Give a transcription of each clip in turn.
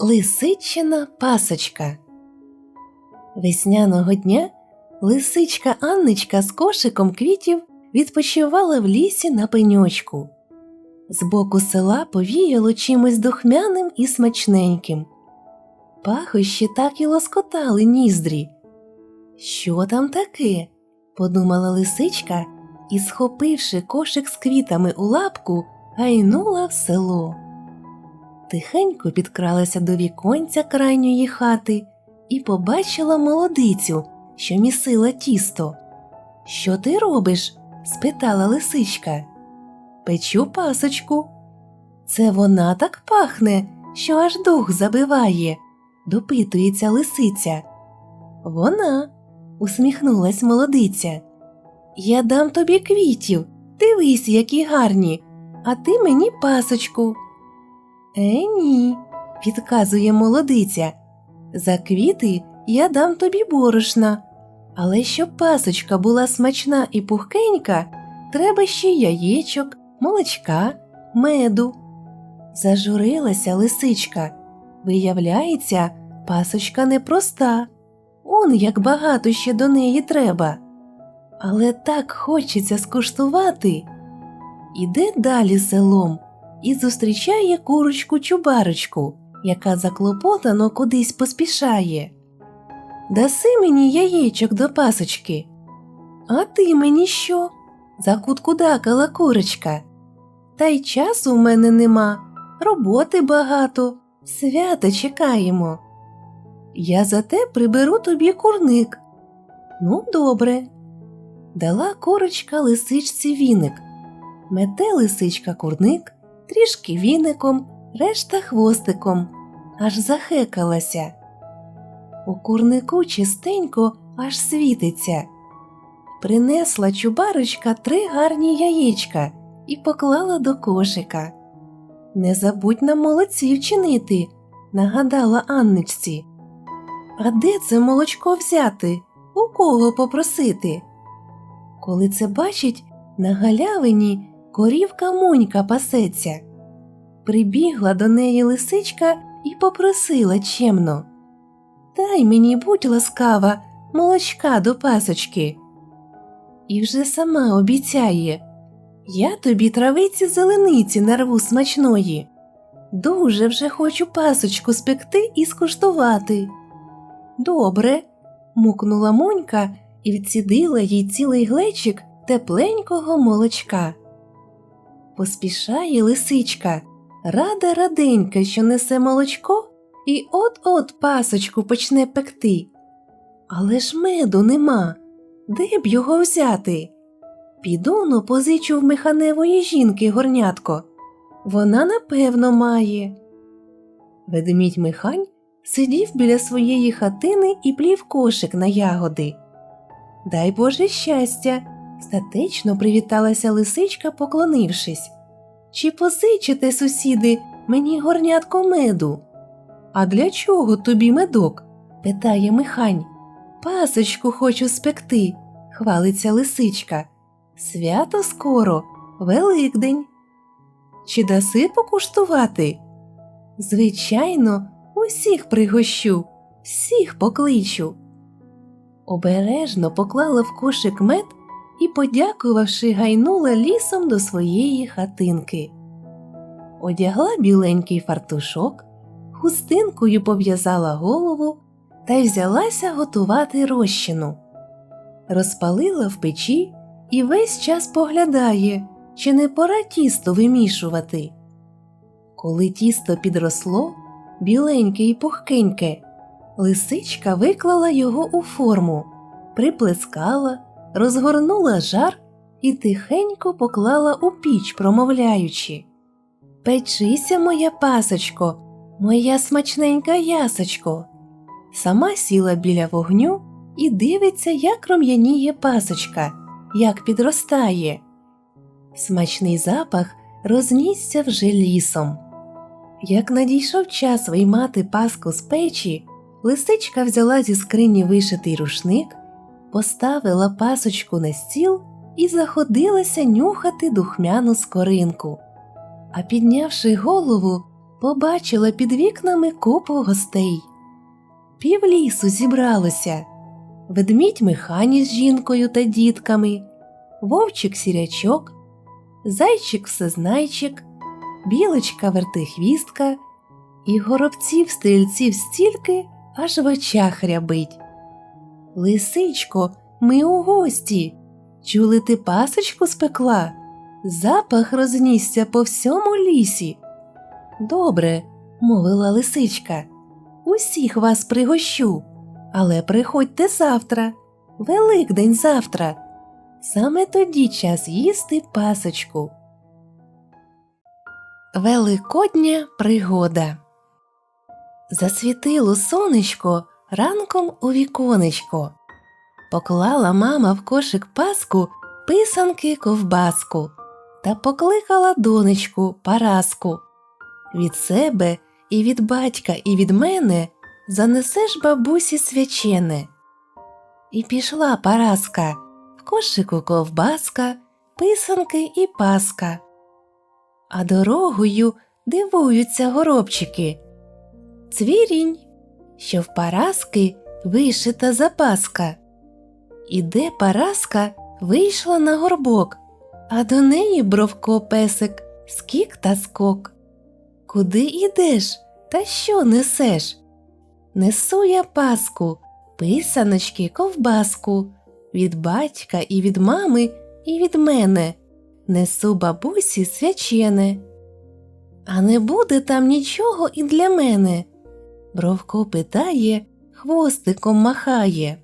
Лисичина пасочка. Весняного дня лисичка Анничка з кошиком квітів відпочивала в лісі на пеньочку. Збоку села повіяло чимось духмяним і смачненьким. Пахощі так і лоскотали ніздрі. Що там таке? подумала лисичка і, схопивши кошик з квітами у лапку, гайнула в село тихенько підкралася до віконця крайньої хати і побачила молодицю, що місила тісто. Що ти робиш? спитала лисичка. Печу пасочку. Це вона так пахне, що аж дух забиває, допитується лисиця. Вона, усміхнулась молодиця. Я дам тобі квітів, дивись, які гарні, а ти мені пасочку. Е, ні, підказує молодиця. За квіти я дам тобі борошна, але щоб пасочка була смачна і пухкенька, треба ще яєчок, молочка, меду. Зажурилася лисичка. Виявляється, пасочка непроста. Он як багато ще до неї треба. Але так хочеться скуштувати. Іде далі селом і зустрічає курочку чубарочку, яка заклопотано кудись поспішає. Даси мені яєчок до пасочки. А ти мені що? закуткудакала курочка. Та й часу в мене нема, роботи багато, свята чекаємо. Я зате приберу тобі курник. Ну, добре. Дала курочка лисичці віник. Мете лисичка курник, трішки віником, решта хвостиком, аж захекалася. У курнику чистенько аж світиться. Принесла чубарочка три гарні яєчка і поклала до кошика. Не забудь нам молодців чинити, нагадала Анничці. А де це молочко взяти? У кого попросити? Коли це бачить, на галявині корівка Мунька пасеться. Прибігла до неї лисичка і попросила чемно Дай мені, будь ласкава, молочка до пасочки. І вже сама обіцяє Я тобі травиці зелениці нарву смачної. Дуже вже хочу пасочку спекти і скуштувати. Добре, мукнула Монька і відсідила їй цілий глечик тепленького молочка. Поспішає лисичка, рада раденька, що несе молочко, і от-от пасочку почне пекти. Але ж меду нема. Де б його взяти? Піду но позичу в механевої жінки горнятко. Вона напевно має. Ведмідь Михань сидів біля своєї хатини і плів кошик на ягоди. Дай Боже щастя, статечно привіталася лисичка, поклонившись. Чи позичите, сусіди, мені горнятко меду? А для чого тобі медок? питає Михань. Пасочку хочу спекти, хвалиться лисичка. Свято скоро, Великдень. Чи даси покуштувати? Звичайно, усіх пригощу, всіх покличу. Обережно поклала в кошик мед і, подякувавши, гайнула лісом до своєї хатинки. Одягла біленький фартушок, хустинкою пов'язала голову та й взялася готувати розчину. Розпалила в печі і весь час поглядає, чи не пора тісто вимішувати. Коли тісто підросло, біленьке і пухкеньке, лисичка виклала його у форму, приплескала розгорнула жар і тихенько поклала у піч, промовляючи Печися, моя пасочко, моя смачненька ясочко. Сама сіла біля вогню і дивиться, як ром'яніє пасочка, як підростає. Смачний запах рознісся вже лісом. Як надійшов час виймати паску з печі, лисичка взяла зі скрині вишитий рушник поставила пасочку на стіл і заходилася нюхати духмяну скоринку. А піднявши голову, побачила під вікнами купу гостей. Пів лісу зібралося ведмідь Механі з жінкою та дітками, вовчик сірячок, зайчик всезнайчик, білочка вертихвістка і горобців стрільців стільки, аж в очах рябить. Лисичко, ми у гості. Чули ти пасочку спекла? Запах рознісся по всьому лісі. Добре, мовила лисичка. Усіх вас пригощу, але приходьте завтра, Великдень завтра. Саме тоді час їсти пасочку. Великодня пригода. Засвітило сонечко ранком у віконечко. Поклала мама в кошик паску писанки ковбаску та покликала донечку Параску. Від себе і від батька, і від мене занесеш бабусі свячене. І пішла Параска, в кошику ковбаска, писанки і паска. А дорогою дивуються горобчики. Цвірінь, що в Параски вишита запаска. Іде Параска вийшла на горбок, а до неї бровко песик, скік та скок. Куди ідеш та що несеш? Несу я паску, писаночки, ковбаску, від батька і від мами, і від мене. Несу бабусі свячене. А не буде там нічого і для мене. Бровко питає, хвостиком махає.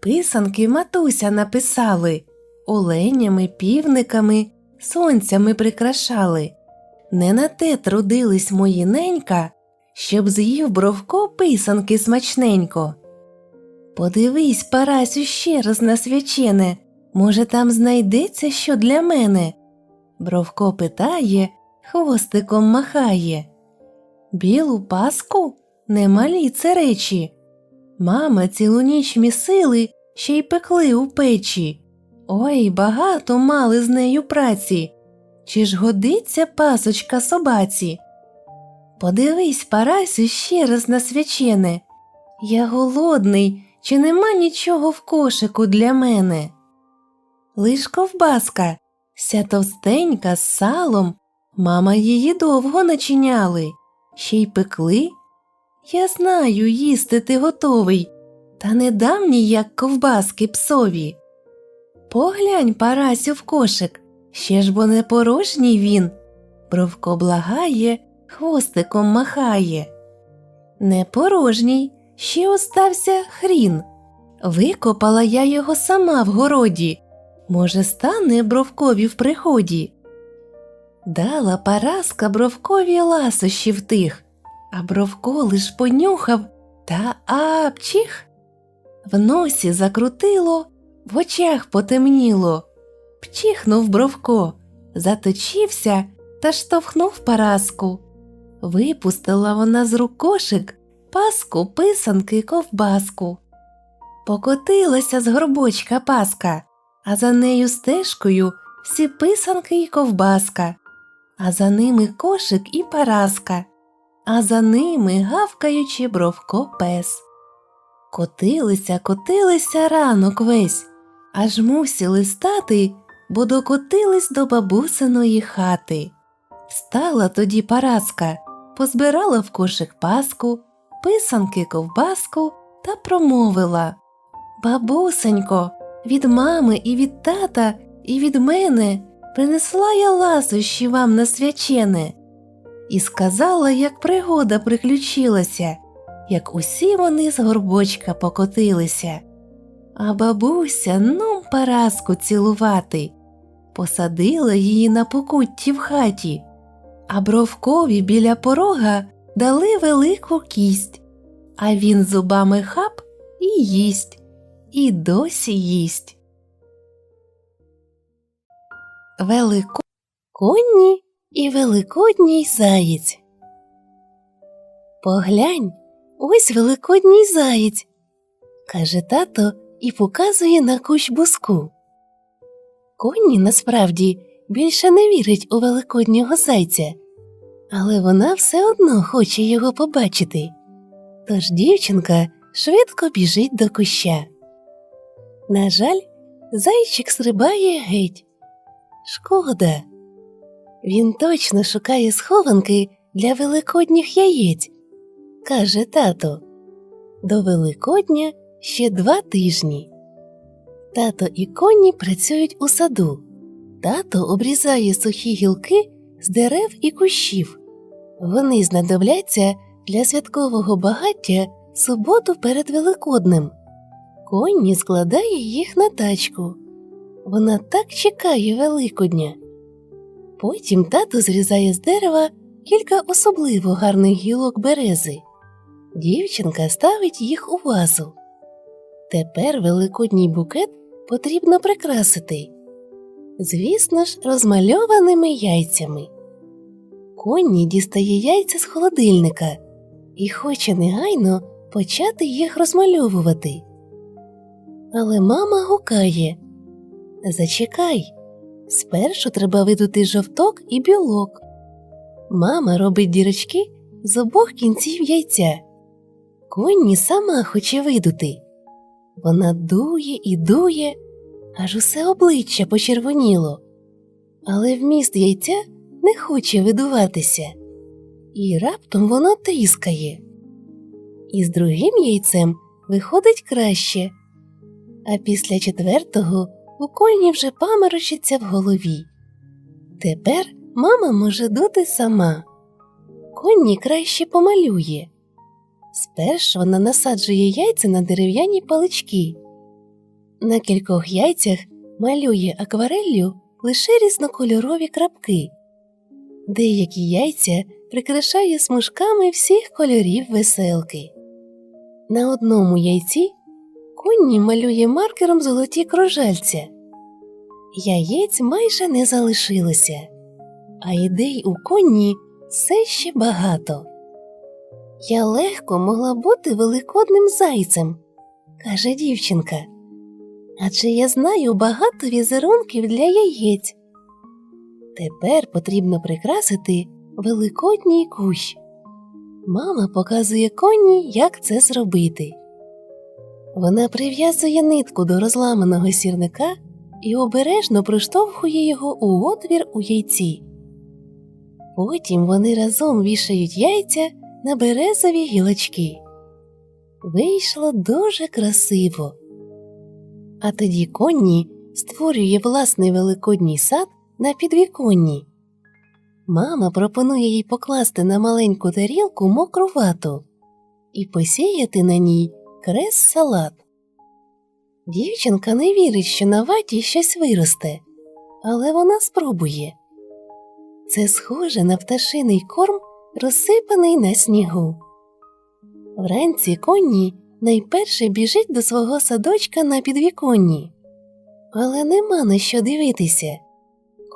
Писанки матуся написали, оленями, півниками, сонцями прикрашали. Не на те трудились мої ненька, щоб з'їв бровко писанки смачненько. Подивись, Парасю, ще раз на свячене, може, там знайдеться що для мене. Бровко питає, хвостиком махає. Білу паску немалі це речі. Мама цілу ніч місили, ще й пекли у печі. Ой, багато мали з нею праці. Чи ж годиться пасочка собаці? Подивись, Парасю, ще раз на свячене. Я голодний, чи нема нічого в кошику для мене? Лиш ковбаска, ся товстенька з салом, мама її довго начиняли, ще й пекли. Я знаю, їсти ти готовий, та не дам ніяк ковбаски псові. Поглянь, Парасю, в кошик, ще ж бо не порожній він. Бровко благає, хвостиком махає. Не порожній, ще остався хрін. Викопала я його сама в городі. Може, стане бровкові в приході. Дала Параска бровкові ласощів тих, а бровко лиш понюхав та апчих. В носі закрутило, в очах потемніло. Пчихнув бровко, заточився та штовхнув Параску. Випустила вона з рук кошик паску, писанки, ковбаску. Покотилася з горбочка паска, а за нею стежкою всі писанки й ковбаска, а за ними кошик і параска, а за ними гавкаючи бровко пес. Котилися, котилися ранок весь, аж мусили стати, бо докотились до бабусиної хати. Встала тоді Параска, позбирала в кошик паску, писанки ковбаску та промовила Бабусенько, від мами і від тата, і від мене принесла я ласощі вам на свячене. І сказала, як пригода приключилася, як усі вони з горбочка покотилися. А бабуся ну Параску цілувати, посадила її на покутті в хаті а бровкові біля порога дали велику кість, а він зубами хап і їсть, і досі їсть. Великодні і великодній заєць. Поглянь, ось великодній заєць, каже тато і показує на кущ буску. Конні насправді більше не вірить у великоднього зайця. але вона все одно хоче його побачити. Тож дівчинка швидко біжить до куща. На жаль, зайчик стрибає геть. Шкода. Він точно шукає схованки для великодніх яєць, каже тато. До Великодня ще два тижні. Тато і коні працюють у саду. Тато обрізає сухі гілки з дерев і кущів. Вони знадобляться для святкового багаття суботу перед Великоднем. Конні складає їх на тачку. Вона так чекає Великодня. Потім тато зрізає з дерева кілька особливо гарних гілок берези. Дівчинка ставить їх у вазу. Тепер великодній букет потрібно прикрасити. Звісно ж, розмальованими яйцями. Конні дістає яйця з холодильника і хоче негайно почати їх розмальовувати. Але мама гукає Зачекай, спершу треба видути жовток і білок. Мама робить дірочки з обох кінців яйця. Конні сама хоче видути. Вона дує і дує, аж усе обличчя почервоніло, але вміст яйця не хоче видуватися, і раптом воно тріскає. І з другим яйцем виходить краще, а після четвертого у Конні вже паморочиться в голові. Тепер мама може дути сама. Конні краще помалює. Спершу вона насаджує яйця на дерев'яні палички. На кількох яйцях малює аквареллю лише різнокольорові крапки. Деякі яйця прикрашає смужками всіх кольорів веселки. На одному яйці Конні малює маркером золоті кружальця. Яєць майже не залишилося, а ідей у конні все ще багато. Я легко могла бути великодним зайцем, каже дівчинка. Адже я знаю багато візерунків для яєць. Тепер потрібно прикрасити великодній кущ. Мама показує коні, як це зробити. Вона прив'язує нитку до розламаного сірника і обережно приштовхує його у отвір у яйці. Потім вони разом вішають яйця на березові гілочки. Вийшло дуже красиво. А тоді Конні створює власний великодній сад на підвіконні. Мама пропонує їй покласти на маленьку тарілку мокру вату і посіяти на ній крес салат. Дівчинка не вірить, що на ваті щось виросте, але вона спробує. Це схоже на пташиний корм, розсипаний на снігу. Вранці Конні найперше біжить до свого садочка на підвіконні, але нема на що дивитися.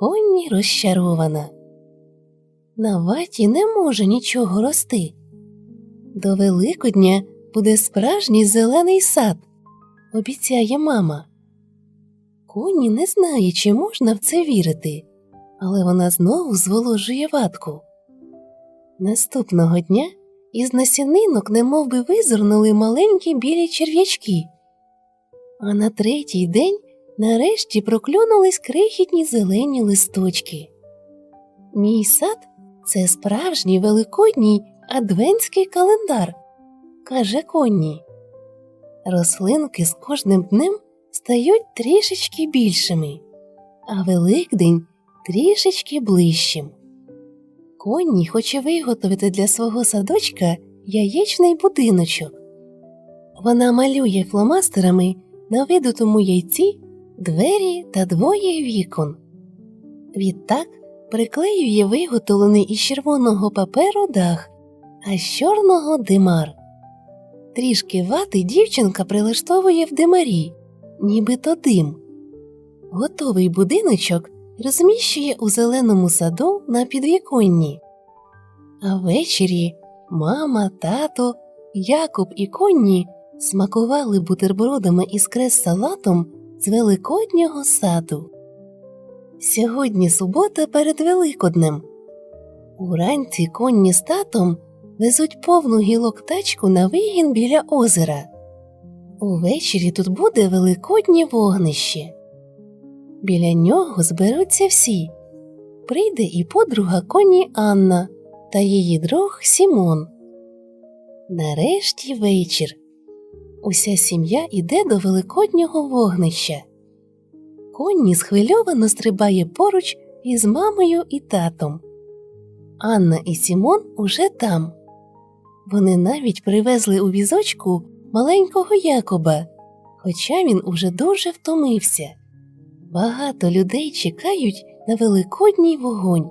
Конні розчарована. На ваті не може нічого рости. До Великодня буде справжній зелений сад, обіцяє мама. Конні не знає, чи можна в це вірити, але вона знову зволожує ватку. Наступного дня із насінинок немов би визирнули маленькі білі черв'ячки, а на третій день нарешті проклюнулись крихітні зелені листочки. Мій сад це справжній великодній адвентський календар, каже Конні. Рослинки з кожним днем стають трішечки більшими, а Великдень трішечки ближчим. Конні хоче виготовити для свого садочка яєчний будиночок. Вона малює фломастерами на видутому яйці двері та двоє вікон. Відтак приклеює виготовлений із червоного паперу дах, а з чорного димар. Трішки вати дівчинка прилаштовує в димарі, нібито дим. Готовий будиночок розміщує у зеленому саду на підвіконні. А ввечері мама, тато, Якуб і конні смакували бутербродами із крес салатом з великоднього саду. Сьогодні субота перед Великоднем. Уранці конні з татом везуть повну гілок тачку на вигін біля озера. Увечері тут буде великоднє вогнище. Біля нього зберуться всі. Прийде і подруга коні Анна та її друг Сімон. Нарешті вечір. Уся сім'я іде до великоднього вогнища. Конні схвильовано стрибає поруч із мамою і татом. Анна і Сімон уже там. Вони навіть привезли у візочку маленького Якоба, хоча він уже дуже втомився. Багато людей чекають на великодній вогонь.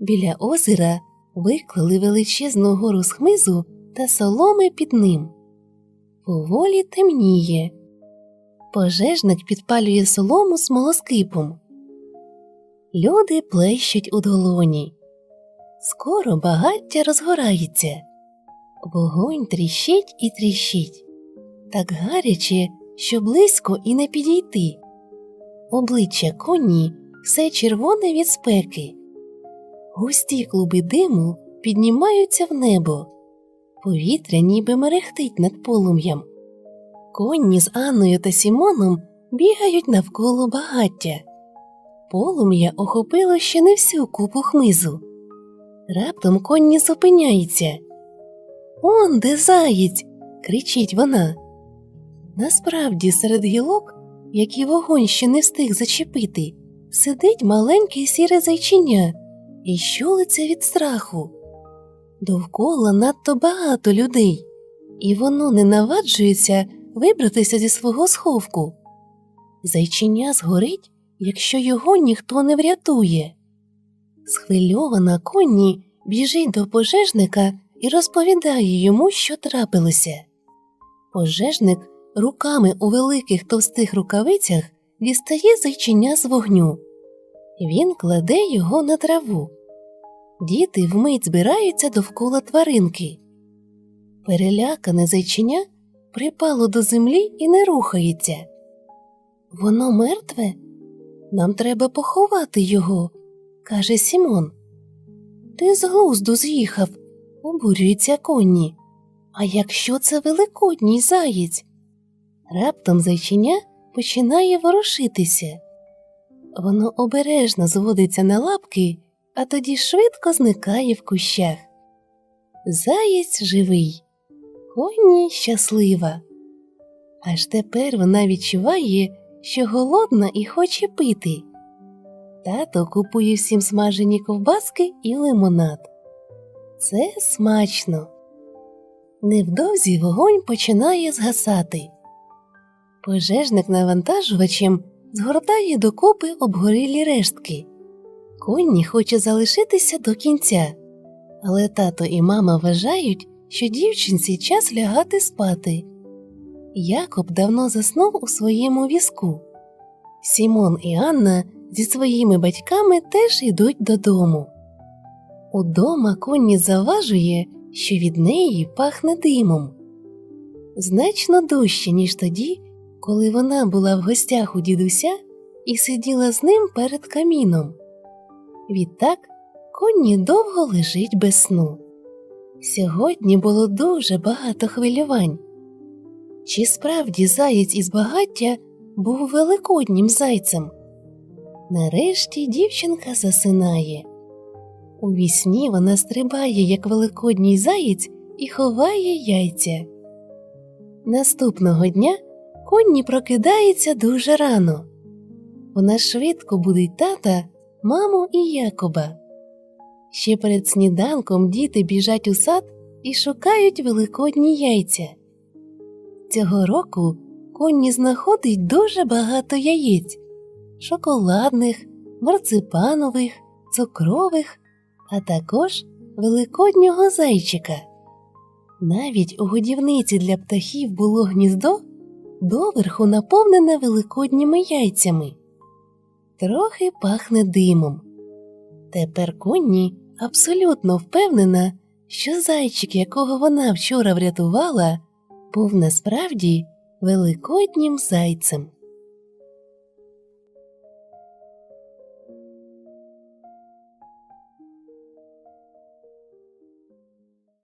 Біля озера виклали величезну гору з хмизу та соломи під ним. Поволі темніє. Пожежник підпалює солому смолоскипом. Люди плещуть у долоні. Скоро багаття розгорається. Вогонь тріщить і тріщить. Так гаряче, що близько і не підійти. Обличчя коні все червоне від спеки. Густі клуби диму піднімаються в небо. Повітря ніби мерехтить над полум'ям. Конні з Анною та Сімоном бігають навколо багаття. Полум'я охопило ще не всю купу хмизу. Раптом конні зупиняється. Он де заєць. кричить вона. Насправді, серед гілок, які вогонь ще не встиг зачепити, сидить маленьке сіре зайчиня і щулиться від страху. Довкола надто багато людей, і воно не наваджується вибратися зі свого сховку. Зайчиня згорить, якщо його ніхто не врятує. Схвильована конні біжить до пожежника і розповідає йому, що трапилося. Пожежник руками у великих товстих рукавицях дістає зайчиня з вогню. Він кладе його на траву. Діти вмить збираються довкола тваринки. Перелякане зайчиня припало до землі і не рухається. Воно мертве? Нам треба поховати його, каже Сімон. Ти з глузду з'їхав, обурюється конні. А якщо це великодній заєць? Раптом зайчиня починає ворушитися. Воно обережно зводиться на лапки, а тоді швидко зникає в кущах. Заєць живий, коні щаслива. Аж тепер вона відчуває, що голодна і хоче пити. Тато купує всім смажені ковбаски і лимонад. Це смачно. Невдовзі вогонь починає згасати. Пожежник навантажувачем згортає докупи обгорілі рештки. Конні хоче залишитися до кінця, але тато і мама вважають, що дівчинці час лягати спати. Якоб давно заснув у своєму візку. Сімон і Анна зі своїми батьками теж йдуть додому. Удома Конні заважує, що від неї пахне димом. Значно дужче, ніж тоді, коли вона була в гостях у дідуся і сиділа з ним перед каміном. Відтак Конні довго лежить без сну. Сьогодні було дуже багато хвилювань. Чи справді заєць із багаття був великоднім зайцем? Нарешті дівчинка засинає. У вісні вона стрибає, як великодній заєць, і ховає яйця. Наступного дня Конні прокидається дуже рано. Вона швидко будить тата, маму і Якоба. Ще перед сніданком діти біжать у сад і шукають великодні яйця. Цього року Конні знаходить дуже багато яєць шоколадних, марципанових, цукрових, а також великоднього зайчика. Навіть у годівниці для птахів було гніздо доверху наповнене великодніми яйцями. Трохи пахне димом. Тепер Конні абсолютно впевнена, що зайчик, якого вона вчора врятувала, був насправді великоднім зайцем.